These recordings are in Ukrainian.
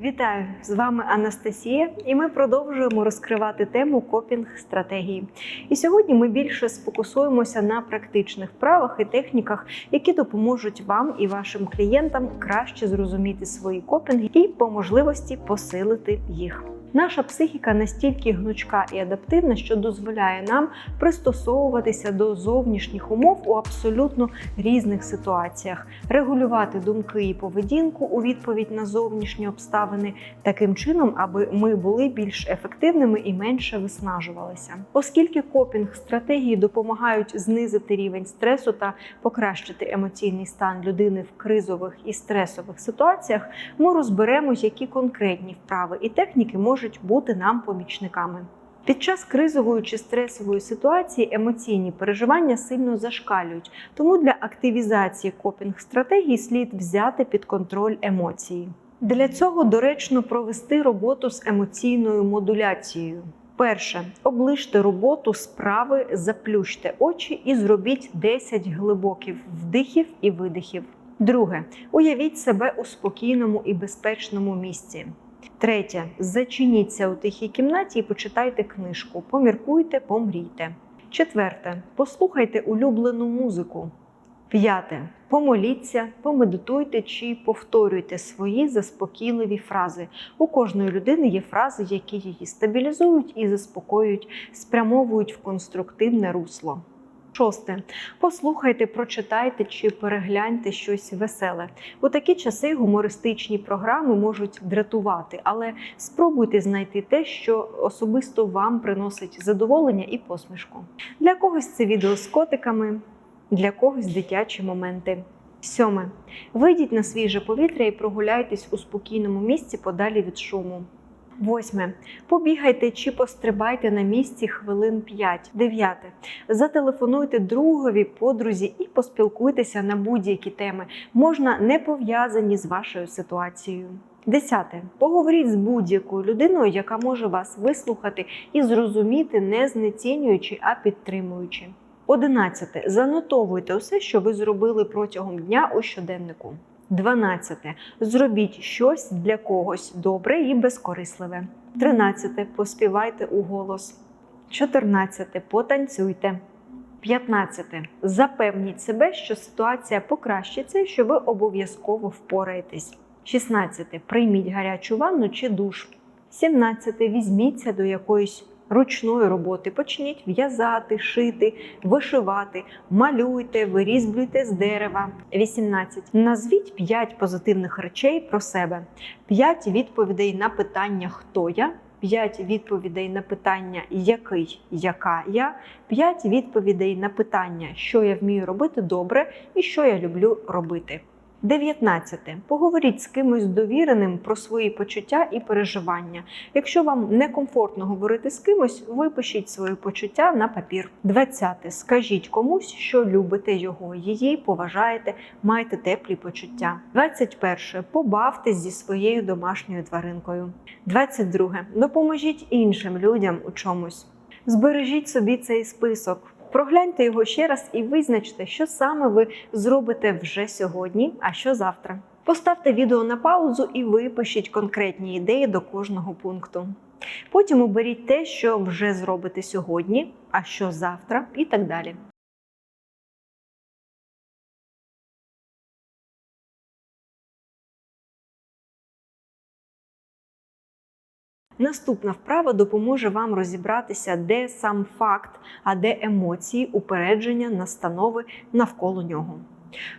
Вітаю! З вами Анастасія, і ми продовжуємо розкривати тему копінг стратегії. І сьогодні ми більше сфокусуємося на практичних вправах і техніках, які допоможуть вам і вашим клієнтам краще зрозуміти свої копінги і по можливості посилити їх. Наша психіка настільки гнучка і адаптивна, що дозволяє нам пристосовуватися до зовнішніх умов у абсолютно різних ситуаціях, регулювати думки і поведінку у відповідь на зовнішні обставини таким чином, аби ми були більш ефективними і менше виснажувалися. Оскільки копінг стратегії допомагають знизити рівень стресу та покращити емоційний стан людини в кризових і стресових ситуаціях, ми розберемось, які конкретні вправи і техніки можуть бути нам помічниками. Під час кризової чи стресової ситуації емоційні переживання сильно зашкалюють, тому для активізації копінг стратегії слід взяти під контроль емоції. Для цього доречно провести роботу з емоційною модуляцією. Перше, оближте роботу справи, заплющте очі і зробіть 10 глибоких вдихів і видихів. Друге, уявіть себе у спокійному і безпечному місці. Третє. Зачиніться у тихій кімнаті і почитайте книжку. Поміркуйте, помрійте. Четверте. Послухайте улюблену музику. П'яте. Помоліться, помедитуйте чи повторюйте свої заспокійливі фрази. У кожної людини є фрази, які її стабілізують і заспокоюють, спрямовують в конструктивне русло. Шосте. Послухайте, прочитайте чи перегляньте щось веселе. У такі часи гумористичні програми можуть дратувати, але спробуйте знайти те, що особисто вам приносить задоволення і посмішку. Для когось це відео з котиками, для когось дитячі моменти. Сьоме. Вийдіть на свіже повітря і прогуляйтесь у спокійному місці подалі від шуму. Восьме. Побігайте чи пострибайте на місці хвилин 5. Дев'яте. Зателефонуйте другові, подрузі і поспілкуйтеся на будь-які теми, можна не пов'язані з вашою ситуацією. Десяте. Поговоріть з будь-якою людиною, яка може вас вислухати і зрозуміти, не знецінюючи, а підтримуючи. Одинадцяте. Занотовуйте усе, що ви зробили протягом дня у щоденнику. 12. Зробіть щось для когось добре і безкорисливе. 13. Поспівайте у голос. 14. Потанцюйте. 15. Запевніть себе, що ситуація покращиться і що ви обов'язково впораєтесь. 16. Прийміть гарячу ванну чи душ. 17. Візьміться до якоїсь ручної роботи. Почніть в'язати, шити, вишивати, малюйте, вирізблюйте з дерева. 18. Назвіть 5 позитивних речей про себе, 5 відповідей на питання Хто я? 5 відповідей на питання який, яка я, 5 відповідей на питання, що я вмію робити добре і що я люблю робити. 19. Поговоріть з кимось довіреним про свої почуття і переживання. Якщо вам некомфортно говорити з кимось, випишіть свої почуття на папір. 20. Скажіть комусь, що любите його, її поважаєте, маєте теплі почуття. 21. Побавтесь зі своєю домашньою тваринкою. 22. Допоможіть іншим людям у чомусь. Збережіть собі цей список. Прогляньте його ще раз і визначте, що саме ви зробите вже сьогодні, а що завтра. Поставте відео на паузу і випишіть конкретні ідеї до кожного пункту. Потім оберіть те, що вже зробите сьогодні, а що завтра, і так далі. Наступна вправа допоможе вам розібратися, де сам факт, а де емоції, упередження, настанови навколо нього.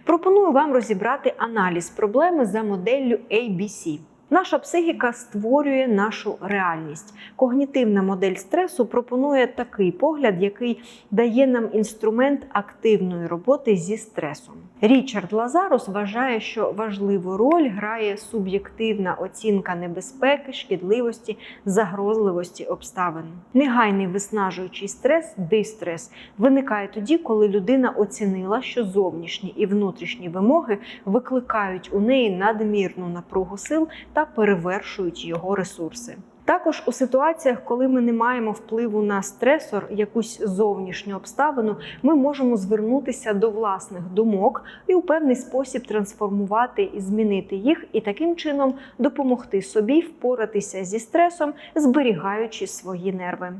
Пропоную вам розібрати аналіз проблеми за моделлю ABC. Наша психіка створює нашу реальність. Когнітивна модель стресу пропонує такий погляд, який дає нам інструмент активної роботи зі стресом. Річард Лазарус вважає, що важливу роль грає суб'єктивна оцінка небезпеки, шкідливості, загрозливості обставин. Негайний виснажуючий стрес, дистрес, виникає тоді, коли людина оцінила, що зовнішні і внутрішні вимоги викликають у неї надмірну напругу сил та перевершують його ресурси. Також у ситуаціях, коли ми не маємо впливу на стресор, якусь зовнішню обставину, ми можемо звернутися до власних думок і у певний спосіб трансформувати і змінити їх, і таким чином допомогти собі впоратися зі стресом, зберігаючи свої нерви.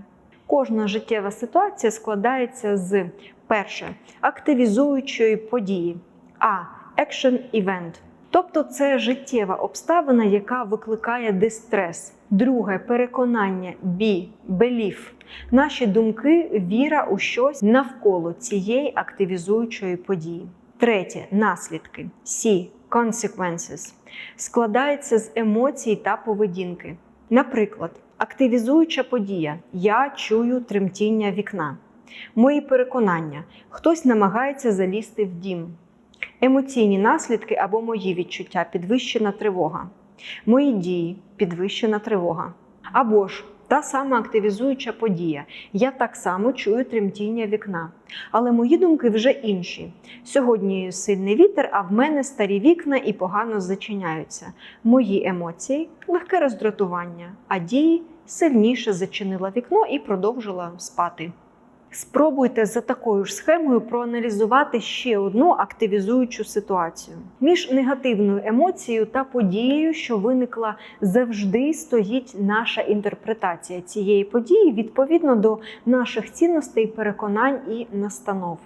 Кожна життєва ситуація складається з перше активізуючої події, а action event. Тобто це життєва обставина, яка викликає дистрес. Друге переконання be, belief. Наші думки, віра у щось навколо цієї активізуючої події. Третє наслідки C, consequences. Складається з емоцій та поведінки. Наприклад, активізуюча подія. Я чую тремтіння вікна. Мої переконання. Хтось намагається залізти в дім. Емоційні наслідки або мої відчуття підвищена тривога. Мої дії підвищена тривога. Або ж та сама активізуюча подія. Я так само чую тремтіння вікна. Але мої думки вже інші. Сьогодні сильний вітер, а в мене старі вікна і погано зачиняються. Мої емоції легке роздратування, а дії сильніше зачинила вікно і продовжила спати. Спробуйте за такою ж схемою проаналізувати ще одну активізуючу ситуацію. Між негативною емоцією та подією, що виникла, завжди стоїть наша інтерпретація цієї події відповідно до наших цінностей, переконань і настанов.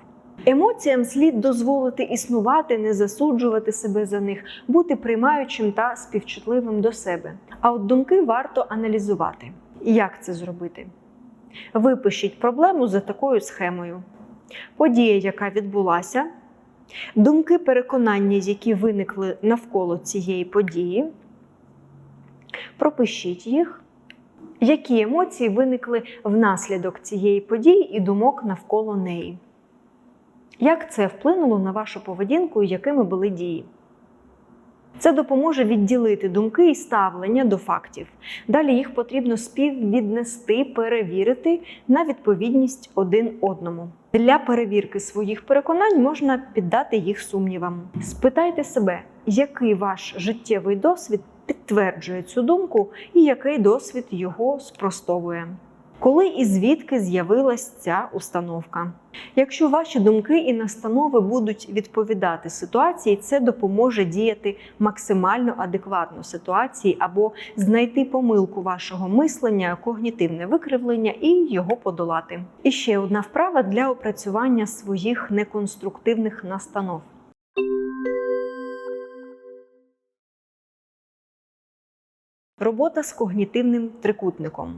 Емоціям слід дозволити існувати, не засуджувати себе за них, бути приймаючим та співчутливим до себе. А от думки варто аналізувати. Як це зробити? Випишіть проблему за такою схемою. Подія, яка відбулася, думки переконання, які виникли навколо цієї події. Пропишіть їх. Які емоції виникли внаслідок цієї події і думок навколо неї? Як це вплинуло на вашу поведінку і якими були дії? Це допоможе відділити думки і ставлення до фактів. Далі їх потрібно співвіднести, перевірити на відповідність один одному. Для перевірки своїх переконань можна піддати їх сумнівам. Спитайте себе, який ваш життєвий досвід підтверджує цю думку, і який досвід його спростовує. Коли і звідки з'явилась ця установка? Якщо ваші думки і настанови будуть відповідати ситуації, це допоможе діяти максимально адекватно ситуації або знайти помилку вашого мислення, когнітивне викривлення і його подолати. І ще одна вправа для опрацювання своїх неконструктивних настанов. Робота з когнітивним трикутником.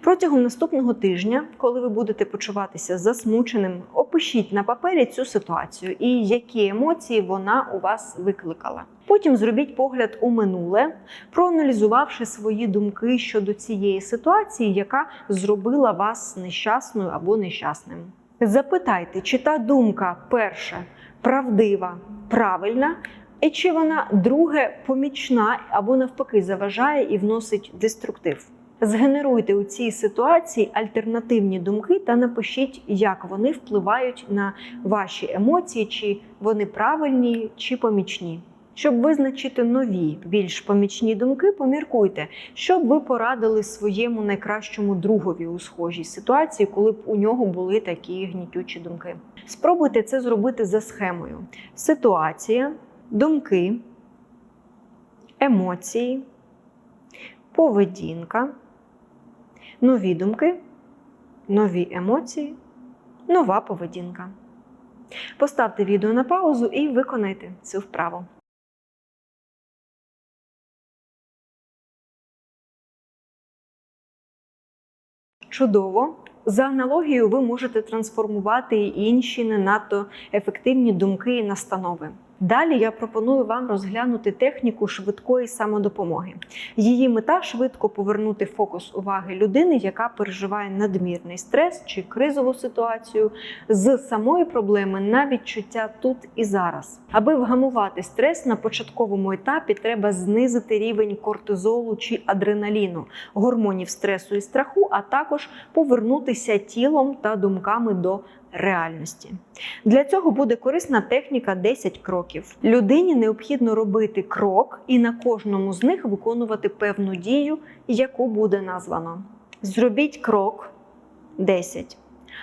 Протягом наступного тижня, коли ви будете почуватися засмученим, опишіть на папері цю ситуацію і які емоції вона у вас викликала. Потім зробіть погляд у минуле, проаналізувавши свої думки щодо цієї ситуації, яка зробила вас нещасною або нещасним. Запитайте, чи та думка перша правдива, правильна, і чи вона друге помічна або навпаки заважає і вносить деструктив. Згенеруйте у цій ситуації альтернативні думки та напишіть, як вони впливають на ваші емоції, чи вони правильні чи помічні. Щоб визначити нові, більш помічні думки, поміркуйте, що б ви порадили своєму найкращому другові у схожій ситуації, коли б у нього були такі гнітючі думки. Спробуйте це зробити за схемою: ситуація, думки, емоції, поведінка нові думки, нові емоції, нова поведінка. Поставте відео на паузу і виконайте цю вправу. Чудово! За аналогією, ви можете трансформувати і інші не надто ефективні думки і настанови. Далі я пропоную вам розглянути техніку швидкої самодопомоги. Її мета швидко повернути фокус уваги людини, яка переживає надмірний стрес чи кризову ситуацію з самої проблеми на відчуття тут і зараз. Аби вгамувати стрес на початковому етапі, треба знизити рівень кортизолу чи адреналіну, гормонів стресу і страху, а також повернутися тілом та думками до реальності. Для цього буде корисна техніка 10 кроків. Людині необхідно робити крок і на кожному з них виконувати певну дію, яку буде названо. Зробіть крок 10.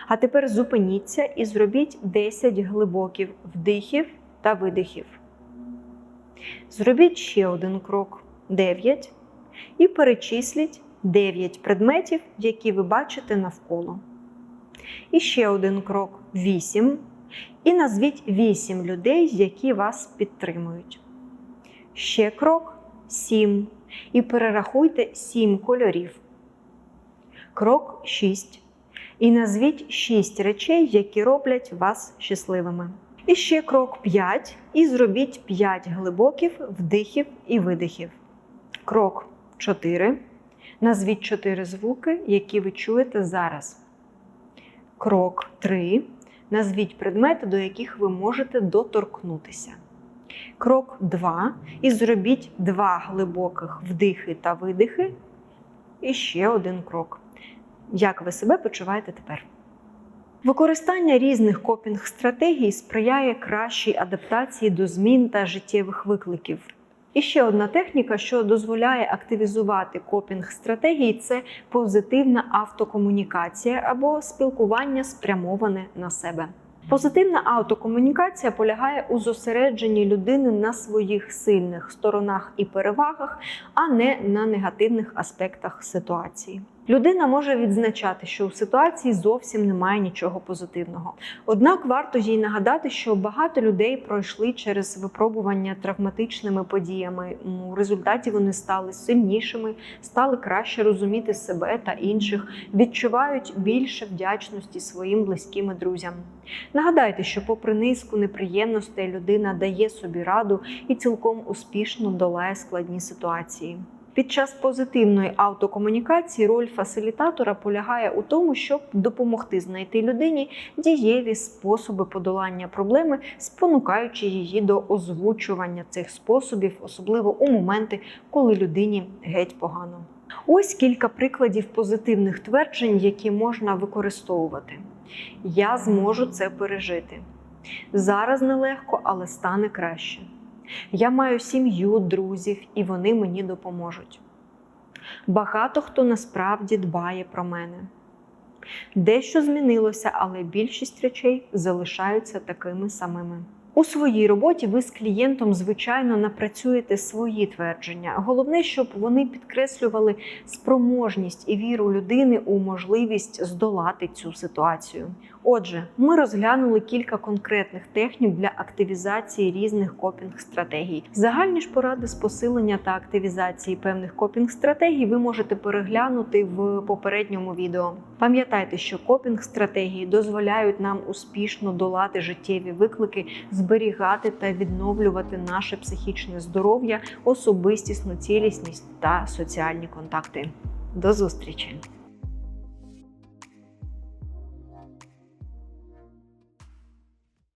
А тепер зупиніться і зробіть 10 глибоких вдихів та видихів. Зробіть ще один крок 9 і перечисліть 9 предметів, які ви бачите навколо. І ще один крок 8. І назвіть 8 людей, які вас підтримують. Ще крок 7. І перерахуйте 7 кольорів. Крок 6. І назвіть 6 речей, які роблять вас щасливими. І ще крок 5. І зробіть 5 глибоких вдихів і видихів. Крок 4. Назвіть 4 звуки, які ви чуєте зараз. Крок 3. Назвіть предмети, до яких ви можете доторкнутися. Крок 2. І зробіть 2 глибоких вдихи та видихи. І ще один крок. Як ви себе почуваєте тепер? Використання різних копінг-стратегій сприяє кращій адаптації до змін та життєвих викликів. І ще одна техніка, що дозволяє активізувати копінг-стратегії, це позитивна автокомунікація або спілкування спрямоване на себе. Позитивна автокомунікація полягає у зосередженні людини на своїх сильних сторонах і перевагах, а не на негативних аспектах ситуації. Людина може відзначати, що у ситуації зовсім немає нічого позитивного. Однак варто їй нагадати, що багато людей пройшли через випробування травматичними подіями. У результаті вони стали сильнішими, стали краще розуміти себе та інших, відчувають більше вдячності своїм близьким і друзям. Нагадайте, що, попри низку неприємностей, людина дає собі раду і цілком успішно долає складні ситуації. Під час позитивної автокомунікації роль фасилітатора полягає у тому, щоб допомогти знайти людині дієві способи подолання проблеми, спонукаючи її до озвучування цих способів, особливо у моменти, коли людині геть погано. Ось кілька прикладів позитивних тверджень, які можна використовувати. Я зможу це пережити. Зараз нелегко, але стане краще. Я маю сім'ю, друзів, і вони мені допоможуть. Багато хто насправді дбає про мене. Дещо змінилося, але більшість речей залишаються такими самими. У своїй роботі ви з клієнтом, звичайно, напрацюєте свої твердження. Головне, щоб вони підкреслювали спроможність і віру людини у можливість здолати цю ситуацію. Отже, ми розглянули кілька конкретних технік для активізації різних копінг-стратегій. Загальні ж поради з посилення та активізації певних копінг-стратегій ви можете переглянути в попередньому відео. Пам'ятайте, що копінг-стратегії дозволяють нам успішно долати життєві виклики, зберігати та відновлювати наше психічне здоров'я, особистісну цілісність та соціальні контакти. До зустрічі!